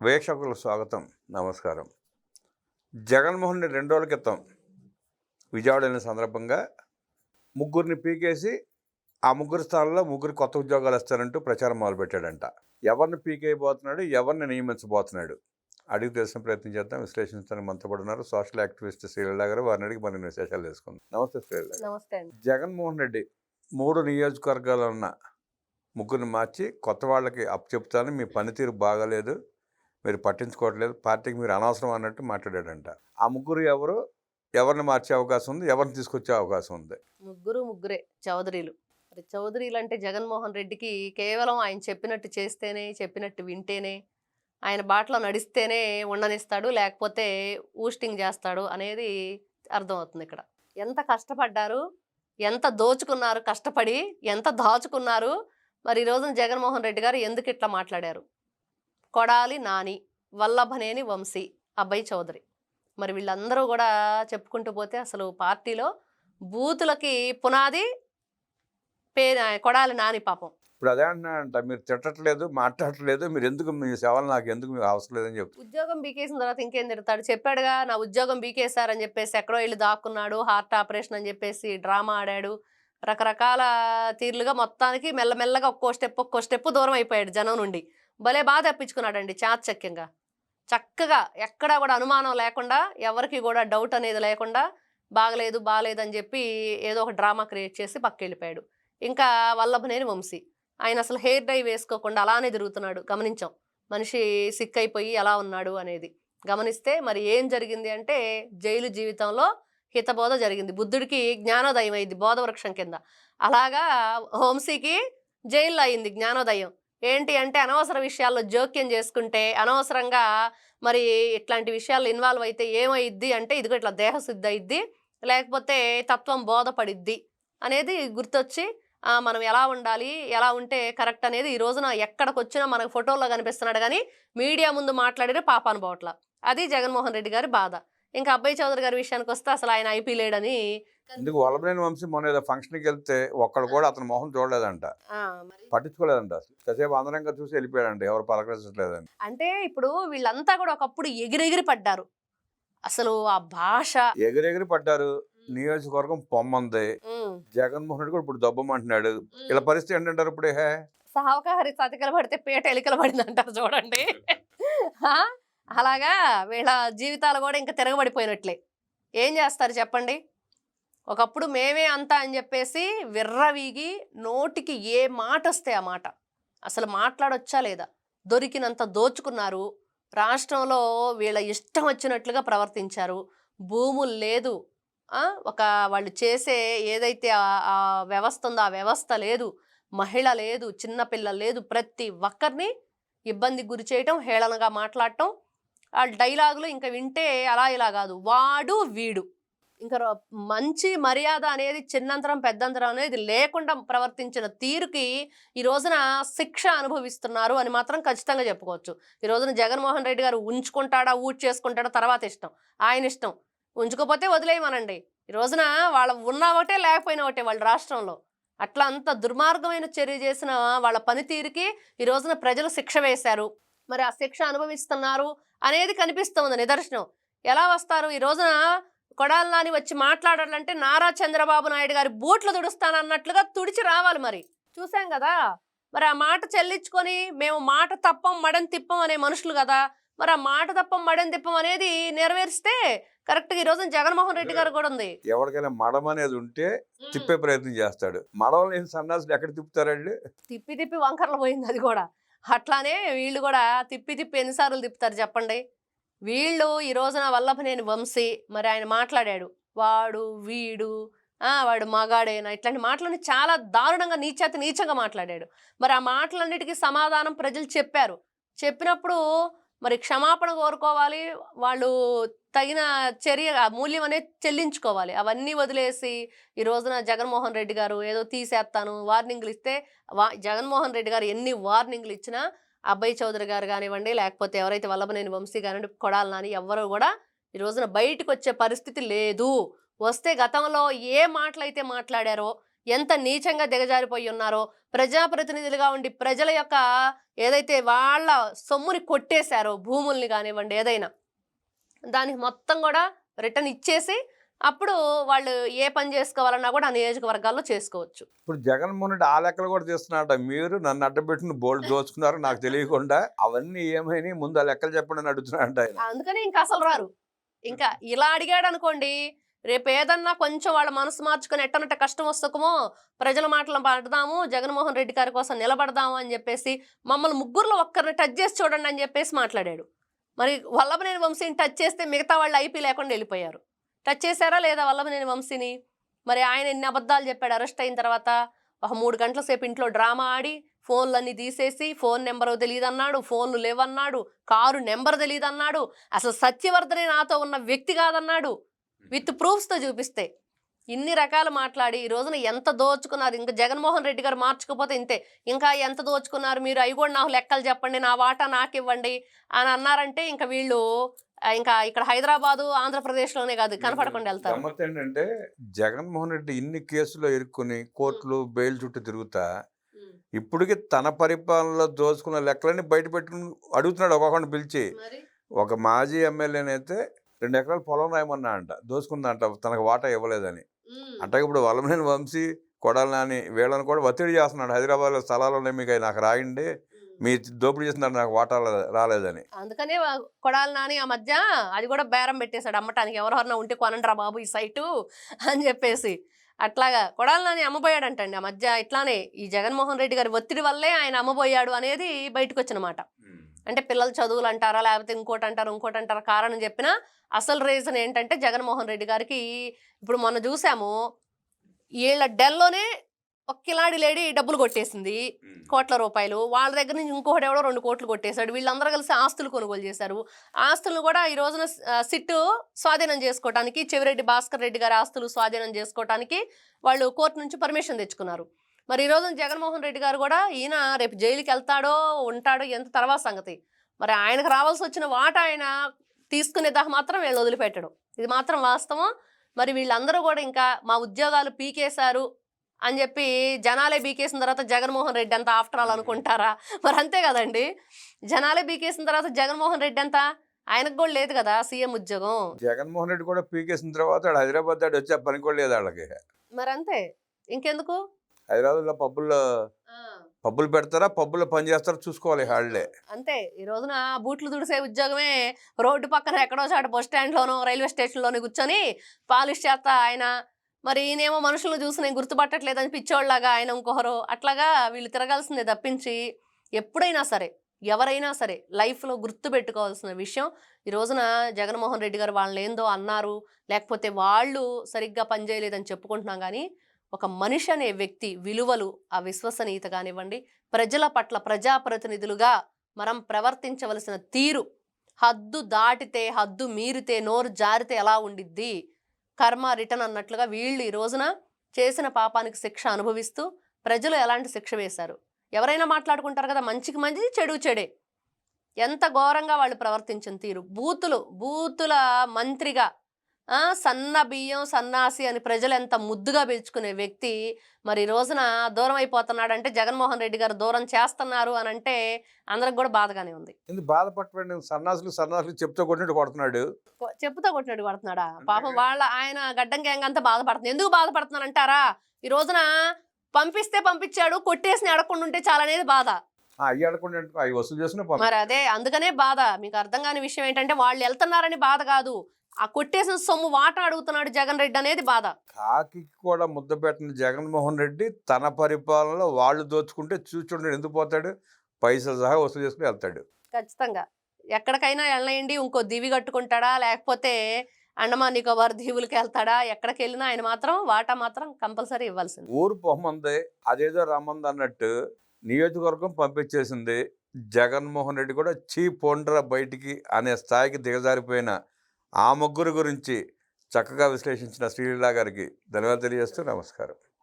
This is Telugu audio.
వీక్షకులకు స్వాగతం నమస్కారం. జగన్మోహన్ రెడ్డి రెండు రోజుల క్రితం విజయవాడ వెళ్ళిన సందర్భంగా ముగ్గురిని పీకేసి ఆ ముగ్గురు స్థానంలో ముగ్గురు కొత్త ఉద్యోగాలు ఇస్తారంటూ ప్రచారం మొదలుపెట్టాడంట. ఎవరిని పీకేయబోతున్నాడు ఎవరిని నియమించబోతున్నాడు? అడిగి తెలిసిన ప్రయత్నం చేద్దాం. విశ్లేషించడానికి మనతో ఉన్నారు సోషల్ యాక్టివిస్ట్ శ్రీలత గారు. వారిని అడిగి మరిన్ని విశేషాలు తెలుసుకుందాం. నమస్తే శ్రీలత గారు. నమస్తే జగన్మోహన్ రెడ్డి మూడు నియోజకవర్గాలు ఉన్న ముగ్గురిని మార్చి కొత్త వాళ్ళకి అప్పచెప్తాను మీ పనితీరు బాగాలేదు. మీరు పట్టించుకోవట్లేదు. పార్టీకి మీరు అనవసరం అన్నట్టు మాట్లాడాడంట. ఆ ముగ్గురు ఎవరు? ఎవరిని మార్చే అవకాశం ఉంది? ఎవరిని తీసుకొచ్చే అవకాశం ఉంది? ముగ్గురు ముగ్గురే. చౌదరీలు. మరి చౌదరీలు అంటే జగన్మోహన్ రెడ్డికి కేవలం ఆయన చెప్పినట్టు చేస్తేనే చెప్పినట్టు వింటేనే ఆయన బాటలో నడిస్తేనే ఉండనిస్తాడు లేకపోతే ఊస్టింగ్ చేస్తాడు అనేది అర్థమవుతుంది ఇక్కడ. ఎంత కష్టపడ్డారు? ఎంత దోచుకున్నారు కష్టపడి? ఎంత దాచుకున్నారు? మరి ఈ రోజున జగన్మోహన్ రెడ్డి గారు ఎందుకు ఇట్లా మాట్లాడారు? కొడాలి నాని వల్లభనేని వంశీ అబ్బాయి చౌదరి. మరి వీళ్ళందరూ కూడా చెప్పుకుంటూ పోతే అసలు పార్టీలో బూతులకి పునాది పే కొడాలి నాని పాపం. ఇప్పుడు అదే అంటున్నాడంట మీరు తిట్టట్లేదు మాట్లాడట్లేదు మీరు ఎందుకు మీ సేవలు నాకు ఎందుకు మీకు అవసరం లేదని చెప్తారు ఉద్యోగం బీకేసిన తర్వాత ఇంకేం తిడతాడు? చెప్పాడుగా నా ఉద్యోగం బీకేశారని చెప్పేసి ఎక్కడో వెళ్ళి దాక్కున్నాడు హార్ట్ ఆపరేషన్ అని చెప్పేసి డ్రామా ఆడాడు. రకరకాల తీర్లుగా మొత్తానికి మెల్లమెల్లగా ఒక్కో స్టెప్ ఒక్కో స్టెప్ దూరం అయిపోయాడు జనం నుండి. భలే బాగా తప్పించుకున్నాడండి చాచక్యంగా చక్కగా ఎక్కడా కూడా అనుమానం లేకుండా ఎవరికి కూడా డౌట్ అనేది లేకుండా బాగలేదు బాగలేదు అని చెప్పి ఏదో ఒక డ్రామా క్రియేట్ చేసి పక్క వెళ్ళిపోయాడు ఇంకా వల్లభనేని వంశీ. ఆయన అసలు హెయిర్ డై వేసుకోకుండా అలానే తిరుగుతున్నాడు. గమనించాం. మనిషి సిక్ అయిపోయి ఎలా ఉన్నాడు అనేది. గమనిస్తే మరి ఏం జరిగింది అంటే జైలు జీవితంలో హితబోధ జరిగింది. బుద్ధుడికి జ్ఞానోదయం అయింది బోధవృక్షం కింద. అలాగా హోంసీకి జైల్లో అయింది జ్ఞానోదయం. ఏంటి అంటే అనవసర విషయాల్లో జోక్యం చేసుకుంటే అనవసరంగా మరి ఇట్లాంటి విషయాల్లో ఇన్వాల్వ్ అయితే ఏమైద్ది అంటే ఇదిగో ఇట్లా దేహశుద్ధి అయిద్ది లేకపోతే తత్వం బోధపడిద్ది అనేది గుర్తొచ్చి మనం ఎలా ఉండాలి ఎలా ఉంటే కరెక్ట్ అనేది ఈ రోజున ఎక్కడికి వచ్చినా మనకు ఫోటోల్లో కనిపిస్తున్నాడు కానీ మీడియా ముందు మాట్లాడిన పాప పోవట్ల అది జగన్మోహన్ రెడ్డి గారి బాధ. ఇంకా అబ్బాయి చౌదరి గారి విషయానికి వస్తే అసలు ఆయన ఐపీ లేడని ఎందుకు వల్లభనేని వంశీ మొన్న ఏదో ఫంక్షన్కి వెళ్తే ఒక్కడు కూడా అతని మొహం చూడలేదంట. పట్టించుకోలేదంట. అసలు కాసేపు అందరంగా చూసి వెళ్ళిపోయాడంట. ఎవరు పలకరించట్లేదని. అంటే ఇప్పుడు వీళ్ళంతా కూడా ఒకప్పుడు ఎగిరెగిరి పడ్డారు. అసలు ఆ భాష ఎగిరెగిరి పడ్డారు. నియోజకవర్గం పొమ్మంది. జగన్మోహన్ రెడ్డి కూడా ఇప్పుడు దబ్బమంటున్నాడు. ఇలా పరిస్థితి ఏంటంటారు ఇప్పుడు? హే. సావకారి సతికలు పడితే పేట ఎలికలు పడింది అంటారు చూడండి? అలాగా వీళ్ళ జీవితాలు కూడా ఇంకా తిరగబడిపోయినట్లే. ఏం చేస్తారు చెప్పండి? ఒకప్పుడు మేమే అంతా అని చెప్పేసి విర్రవీగి నోటికి ఏ మాట వస్తే ఆ మాట. అసలు మాట్లాడొచ్చా లేదా? దొరికినంత దోచుకున్నారు. రాష్ట్రంలో వీళ్ళ ఇష్టం వచ్చినట్లుగా ప్రవర్తించారు. భూములు లేదు. ఒక వాళ్ళు చేసే ఏదైతే ఆ- వ్యవస్థ ఉందో ఆ వ్యవస్థ లేదు. మహిళ లేదు చిన్నపిల్ల లేదు. ప్రతి ఒక్కరిని ఇబ్బంది గురి చేయటం హేళనగా మాట్లాడటం. వాళ్ళ డైలాగులు ఇంకా వింటే అలా ఇలా కాదు. వాడు వీడు. ఇంకా మంచి మర్యాద అనేది చిన్నంతరం పెద్దంతరం అనేది లేకుండా ప్రవర్తించిన తీరుకి ఈ రోజున శిక్ష అనుభవిస్తున్నారు అని మాత్రం ఖచ్చితంగా చెప్పుకోవచ్చు. ఈ రోజున జగన్మోహన్ రెడ్డి గారు ఉంచుకుంటాడా ఊట్ చేసుకుంటాడా తర్వాత ఇష్టం. ఆయన ఇష్టం. ఉంచుకోపోతే వదిలేయమనండి. ఈ రోజున వాళ్ళ ఉన్నా ఒకటే లేకపోయినా ఒకటే వాళ్ళ రాష్ట్రంలో. అట్లా అంత దుర్మార్గమైన చర్య చేసిన వాళ్ళ పనితీరుకి ఈ రోజున ప్రజలు శిక్ష వేశారు. మరి ఆ శిక్ష అనుభవిస్తున్నారు అనేది కనిపిస్తుంది నిదర్శనం. ఎలా వస్తారు? ఈ రోజున కొడాలి నాని వచ్చి మాట్లాడాలంటే నారా చంద్రబాబు నాయుడు గారి బూట్లు తుడుస్తానన్నట్లుగా తుడిచి రావాలి మరి. చూసాం కదా? మరి ఆ మాట చెల్లించుకొని మేము మాట తప్పం మడని తిప్పం అనే మనుషులు కదా? మరి ఆ మాట తప్పం మడని తిప్పం అనేది నెరవేరిస్తే కరెక్ట్గా ఈ రోజున జగన్మోహన్ రెడ్డి గారు కూడా ఉంది. ఎవరికైనా మడం అనేది ఉంటే తిప్పే ప్రయత్నం చేస్తాడు. మడం లేని సన్నాసులు ఎక్కడ తిప్పుతారండి? తిప్పి తిప్పి వంకరలు పోయింది అది కూడా. అట్లానే వీళ్ళు కూడా తిప్పి తిప్పి ఎన్నిసార్లు తిప్పుతారు చెప్పండి. వీళ్ళు ఈ రోజున వల్లభనేని వంశీ మరి ఆయన మాట్లాడాడు. వాడు వీడు వాడు మగాడేనా? ఇట్లాంటి మాటలని చాలా దారుణంగా నీచేత నీచంగా మాట్లాడాడు. మరి ఆ మాటలన్నిటికీ సమాధానం ప్రజలు చెప్పారు. చెప్పినప్పుడు మరి క్షమాపణ కోరుకోవాలి వాళ్ళు తగిన చర్య మూల్యం అనేది చెల్లించుకోవాలి. అవన్నీ వదిలేసి ఈ రోజున జగన్మోహన్ రెడ్డి గారు ఏదో తీసేస్తాను వార్నింగ్లు ఇస్తే వా జగన్మోహన్ రెడ్డి గారు ఎన్ని వార్నింగ్లు ఇచ్చినా అబ్బాయి చౌదరి గారు కానివ్వండి లేకపోతే ఎవరైతే వల్లభనేని వంశీ కానివ్వండి కొడాలి నాని ఎవ్వరు కూడా ఈ రోజున బయటకు వచ్చే పరిస్థితి లేదు. వస్తే గతంలో ఏ మాటలైతే మాట్లాడారో ఎంత నీచంగా దిగజారిపోయి ఉన్నారో ప్రజాప్రతినిధులుగా ఉండి ప్రజల యొక్క ఏదైతే వాళ్ళ సొమ్ముని కొట్టేశారో భూముల్ని కానివ్వండి ఏదైనా దానికి మొత్తం కూడా రిటర్న్ ఇచ్చేసి అప్పుడు వాళ్ళు ఏ పని చేసుకోవాలన్నా కూడా ఆ నియోజకవర్గాల్లో చేసుకోవచ్చు. ఇప్పుడు జగన్మోహన్ రెడ్డి ఆ లెక్కలు కూడా తీస్తున్నాడట మీరు నన్ను అడ్డబెట్టిన బోల్డ్ దోచుకున్నారు నాకు తెలియకుండా అవన్నీ ఏమైనాయి ముందు ఆ లెక్కలు చెప్పండి అని అడుగుతున్నాడంట ఆయన. అందుకని ఇంకా అసలు రారు. ఇంకా ఇలా అడిగాడు అనుకోండి రేపు ఏదన్నా కొంచెం వాళ్ళ మనసు మార్చుకొని ఎట్టనట్ట కష్టం వస్తుకమో ప్రజల మాటలు పడదాము జగన్మోహన్ రెడ్డి గారి కోసం నిలబడదాము అని చెప్పేసి మమ్మల్ని ముగ్గురులో ఒక్కరిని టచ్ చేసి చూడండి అని చెప్పేసి మాట్లాడాడు. మరి వల్లభనేని వంశీని టచ్ చేస్తే మిగతా వాళ్ళు ఐపీ లేకుండా వెళ్ళిపోయారు. టచ్ చేశారా లేదా వల్లభనేని వంశీని? మరి ఆయన ఎన్ని అబద్ధాలు చెప్పాడు? అరెస్ట్ అయిన తర్వాత ఒక మూడు గంటల సేపు ఇంట్లో డ్రామా ఆడి ఫోన్లన్నీ తీసేసి ఫోన్ నెంబర్ తెలియదు అన్నాడు ఫోన్లు లేవన్నాడు కారు నెంబర్ తెలియదు అన్నాడు అసలు సత్యవర్ధనే నాతో ఉన్న వ్యక్తి కాదన్నాడు. విత్ ప్రూఫ్స్తో చూపిస్తే ఇన్ని రకాలు మాట్లాడి ఈ రోజున ఎంత దోచుకున్నారు? ఇంకా జగన్మోహన్ రెడ్డి గారు మార్చుకోపోతే ఇంతే. ఇంకా ఎంత దోచుకున్నారు మీరు? అవి కూడా నాకు లెక్కలు చెప్పండి నా వాటా నాకు ఇవ్వండి అని అన్నారంటే ఇంకా వీళ్ళు ఇంకా ఇక్కడ హైదరాబాదు ఆంధ్రప్రదేశ్లోనే కాదు కనపడకుండా వెళ్తారు. గమ్మత్ ఏంటంటే జగన్మోహన్ రెడ్డి ఇన్ని కేసులు ఇరుక్కుని కోర్టులు బెయిల్ చుట్టూ తిరుగుతా ఇప్పటికి తన పరిపాలనలో దోచుకున్న లెక్కలన్నీ బయట పెట్టుకుని అడుగుతున్నాడు ఒక్కొక్కడిని పిలిచి. ఒక మాజీ ఎమ్మెల్యేనైతే రెండు ఎకరాల పొలం రాయమన్నా అంట దోచుకుందంట తనకు వాటా ఇవ్వలేదని. అంటే ఇప్పుడు వల్లమనేని వంశీ కొడాలి నాని వీళ్ళని కూడా ఒత్తిడి చేస్తున్నాడు. హైదరాబాద్లో స్థలాలు ఉన్నాయి మీకు నాకు రాయండి. మీ దోపిడీ చేస్తున్నారు నాకు వాటా రాలేదని. అందుకనే కొడాలి నాని ఆ మధ్య అది కూడా బేరం పెట్టేశాడు. అమ్మటానికి ఎవరెవరన్నా ఉంటే కొనండిరా బాబు ఈ సైటు అని చెప్పేసి. అట్లాగా కొడాలి నాని అమ్మబోయాడంటండి. ఆ మధ్య ఇట్లానే ఈ జగన్మోహన్ రెడ్డి గారి ఒత్తిడి వల్లే ఆయన అమ్మబోయాడు అనేది బయటకు వచ్చిన మాట అంటే పిల్లల చదువులు అంటారా లేకపోతే ఇంకోటి అంటారు ఇంకోటి అంటారా కారణం చెప్పినా అసలు రీజన్ ఏంటంటే జగన్మోహన్ రెడ్డి గారికి ఇప్పుడు మొన్న చూసాము వీళ్ళ డెల్లోనే ఒక కిలాడి లేడీ డబ్బులు కొట్టేసింది. కోట్ల రూపాయలు. వాళ్ళ దగ్గర నుంచి ఇంకొకటి ఎవడో రెండు కోట్లు కొట్టేశాడు. వీళ్ళందరూ కలిసి ఆస్తులు కొనుగోలు చేశారు. ఆస్తులను కూడా ఈ రోజున సిట్టు స్వాధీనం చేసుకోవటానికి చెవిరెడ్డి భాస్కర్ రెడ్డి గారి ఆస్తులు స్వాధీనం చేసుకోవటానికి వాళ్ళు కోర్టు నుంచి పర్మిషన్ తెచ్చుకున్నారు. మరి ఈ రోజున జగన్మోహన్ రెడ్డి గారు కూడా ఈయన రేపు జైలుకి వెళ్తాడో ఉంటాడో ఎంత తర్వాత సంగతి. మరి ఆయనకు రావాల్సి వచ్చిన వాట ఆయన తీసుకునే దాకా మాత్రం వీళ్ళు వదిలిపెట్టడం. ఇది మాత్రం వాస్తవం. మరి వీళ్ళందరూ కూడా ఇంకా మా ఉద్యోగాలు పీకేశారు. అని చెప్పి జనాలే బీకేసిన తర్వాత జగన్మోహన్ రెడ్డి అంత ఆఫ్టర్ ఆల్ అనుకుంటారా? మరి అంతే కదండి. జనాలే బీకేసిన తర్వాత జగన్మోహన్ రెడ్డి అంత ఆయనకు కూడా లేదు కదా సీఎం ఉద్యోగం. జగన్మోహన్ రెడ్డి కూడా పీకేసిన తర్వాత హైదరాబాద్ దాటి వచ్చే పని కూడా లేదు వాళ్ళకి మరి అంతే. ఇంకెందుకు? హైదరాబాద్లో పబ్బుల్లో పబ్బులు పెడతారా? పబ్బుల్లో పని చేస్తారా? చూసుకోవాలి హాళ్ళే అంతే. ఈ రోజున బూట్లు తుడిసే ఉద్యోగమే రోడ్డు పక్కన ఎక్కడో చాట బస్ స్టాండ్లోనో రైల్వే స్టేషన్లోనో కూర్చొని పాలిష్ చేస్తా ఆయన మరి ఈయనేమో మనుషులను చూసి నేను గుర్తుపట్టట్లేదని పిచ్చోళ్ళలాగా ఆయన ఇంకొకరు అట్లాగా వీళ్ళు తిరగాల్సిందే తప్పించి ఎప్పుడైనా సరే ఎవరైనా సరే లైఫ్లో గుర్తు పెట్టుకోవాల్సిన విషయం ఈ రోజున జగన్మోహన్ రెడ్డి గారు వాళ్ళని ఏందో అన్నారు లేకపోతే వాళ్ళు సరిగ్గా పనిచేయలేదని చెప్పుకుంటున్నాం కానీ ఒక మనిషి అనే వ్యక్తి విలువలు ఆ విశ్వసనీయత కానివ్వండి ప్రజల పట్ల ప్రజాప్రతినిధులుగా మనం ప్రవర్తించవలసిన తీరు హద్దు దాటితే హద్దు మీరితే నోరు జారితే ఎలా ఉండిద్ది? కర్మ రిటర్న్ అన్నట్లుగా వీళ్ళు ఈ రోజున చేసిన పాపానికి శిక్ష అనుభవిస్తూ ప్రజలు ఎలాంటి శిక్ష వేశారు? ఎవరైనా మాట్లాడుకుంటారు కదా మంచికి మంచిది చెడు చెడే. ఎంత ఘోరంగా వాళ్ళు ప్రవర్తించిన తీరు. బూతులు బూతుల మంత్రిగా సన్న బియ్యం సన్నాసి అని ప్రజలు ఎంత ముద్దుగా పిలుచుకునే వ్యక్తి మరి ఈ రోజున దూరం అయిపోతున్నాడంటే జగన్మోహన్ రెడ్డి గారు దూరం చేస్తున్నారు అని అంటే అందరికి కూడా బాధగానే ఉంది. బాధపడటం సన్నాసులు సన్నాసులు చెప్తూ కొట్టినట్టు కొడుతున్నాడు. చెప్పుతో కొట్టినట్టు కొడుతున్నాడా? పాపం వాళ్ళ ఆయన గడ్డం గ్యాంగ్ అంతా బాధపడుతుంది. ఎందుకు బాధపడుతున్నారు అంటారా ఈ రోజున పంపిస్తే పంపించాడు కొట్టేసి అడగకుండా ఉంటే చాలా అనేది బాధ. అవి అడగకుండా అవి వసూలు చేసుకుని మరి అదే అందుకనే బాధ. మీకు అర్థం కాని విషయం ఏంటంటే వాళ్ళు వెళ్తున్నారని బాధ కాదు. ఆ కొట్టేసిన సొమ్ము వాట అడుగుతున్నాడు జగన్ రెడ్డి అనేది బాధ. కాకి కూడా ముద్ద పెట్టిన జగన్మోహన్ రెడ్డి తన పరిపాలనలో వాళ్ళు దోచుకుంటే చూచుండే ఎందుకు పోతాడు? పైసలు సహా వసూలు చేసుకుని వెళ్తాడు. ఖచ్చితంగా. ఎక్కడికైనా వెళ్ళయండి ఇంకో దివి కట్టుకుంటాడా? లేకపోతే అండమాన్ నికోబార్ దీవులకి వెళ్తాడా? ఎక్కడికి వెళ్ళినా ఆయన మాత్రం వాటా మాత్రం కంపల్సరీ ఇవ్వాల్సింది. ఊరు పొమ్మంది. అదేదో రమ్మంది అన్నట్టు నియోజకవర్గం పంపించేసింది జగన్మోహన్ రెడ్డి కూడా చీ పొండ్రా బయటికి అనే స్థాయికి దిగజారిపోయిన ఆ ముగ్గురు గురించి చక్కగా విశ్లేషించిన శ్రీలీలా గారికి ధన్యవాదాలు తెలియజేస్తూ నమస్కారం.